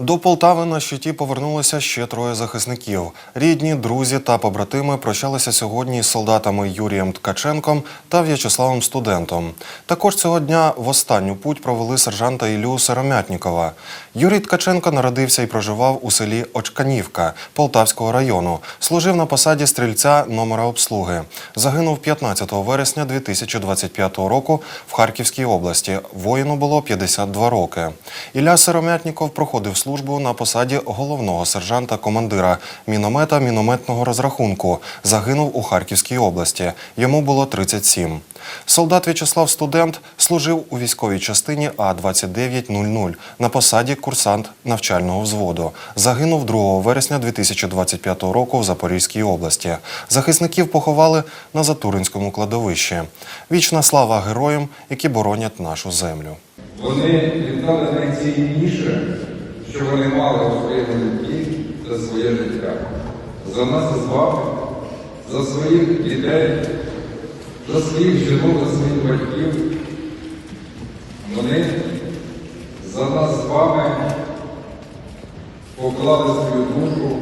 До Полтави на щиті повернулися ще троє захисників. Рідні, друзі та побратими прощалися сьогодні з солдатами Юрієм Ткаченком та В'ячеславом Студентом. Також цього дня в останню путь провели сержанта Ілю Сиромятнікова. Юрій Ткаченко народився і проживав у селі Очканівка Полтавського району. Служив на посаді стрільця номера обслуги. Загинув 15 вересня 2025 року в Харківській області. Воїну було 52 роки. Ілля Сиромятніков проходив службу на посаді головного сержанта-командира міномета мінометного розрахунку. Загинув у Харківській області. Йому було 37. Солдат В'ячеслав Студент служив у військовій частині А-2900 на посаді курсант навчального взводу. Загинув 2 вересня 2025 року в Запорізькій області. Захисників поховали на Затуринському кладовищі. Вічна слава героям, які боронять нашу землю. Вони віддали найцінніше, що вони мали у своєму житті за своє життя. За нас з вами, за своїх дітей, за своїх жінок, за своїх батьків. Вони за нас з вами поклали свою душу